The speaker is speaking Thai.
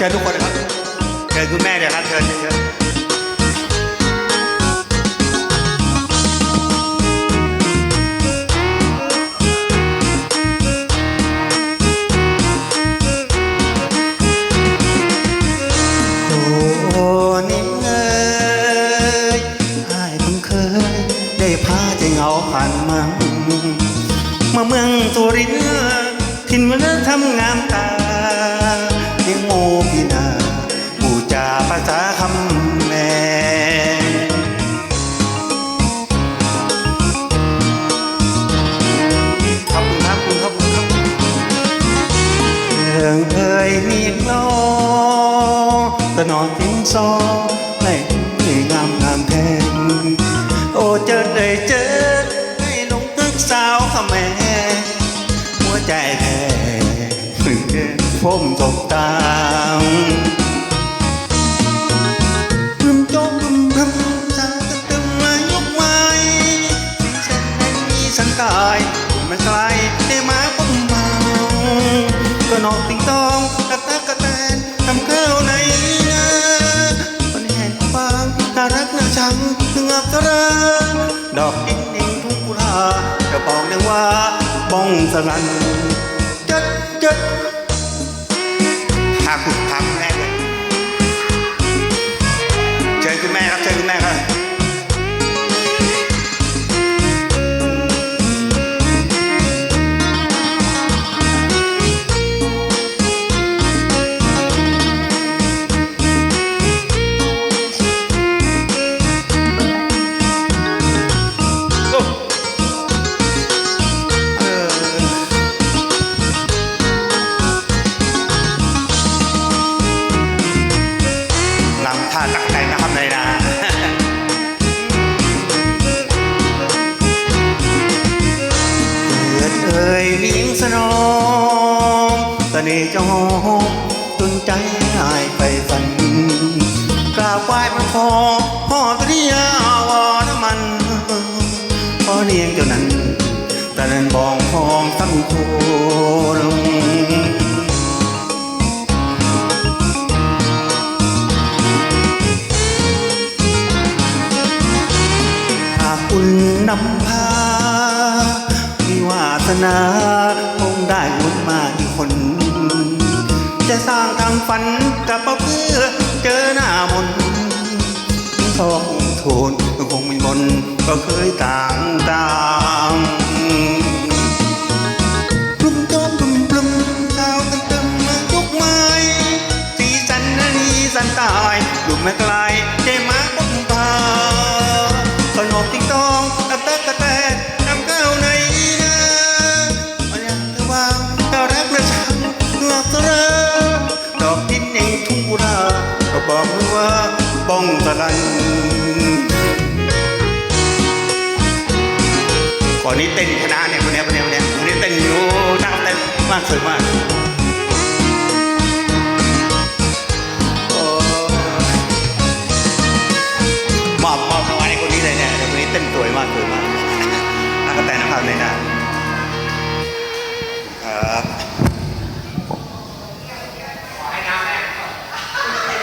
ชิญคุณแม่เดี๋ยครับเชิญเชิญโหน่งเอ้ยอ้ายเพิ่งเคยได้พาใจเหงาผ่านมามาเมืองสุรินทร์ถิ่นเมืองทำงามตา ตนอนทิ้งซอในนี่งามงามแทนโอ้เจอได้เจอให้ลงตึกสาวขแม่หัวใจแท้ถึงเดินพมตกตามพึมโจมพึมพึมสาวตะตึงมายกไม้สีฉันนั้นมีสันตายมันไกลได้มาผมเมาก็นอกติงตองตะตะกระแตนทำข้าวใน ถึงอับตราดอกดิ้งดิ้งทุ่งกุลาจะบอกได้ว่าบ้องสนันจัดจัดหาคุณพา เกิดเอ่ยวิ่งสนองตะเนจงตุนใจหายไปฝันกราบไหว้พระพอพ่อตรียาวอนมันพ่อเลี้ยงเจ้านั้นแตะนันบองพองตั้งโคนหากคุณนำ นาคงได้ลุ้นมาอีกคน จะสร้างทางฝันกับมาเพื่อเจอหน้ามนต์ทองทนก็คงไม่มนก็เคยต่างต่างปลุมโจมปลุมปลุมเท้าตึมตึมมายุกไม้สีสันนานีสันตายหลุมไม่ไกล ก็บอกมือว่าบ้องตะลันก่อนนี้เต้นคณะเนี่ยคนเนี้ยคนเนี้ยคนเนี้ยคนนี้เต้นอยู่ตั้งเต้นมากสวยมาก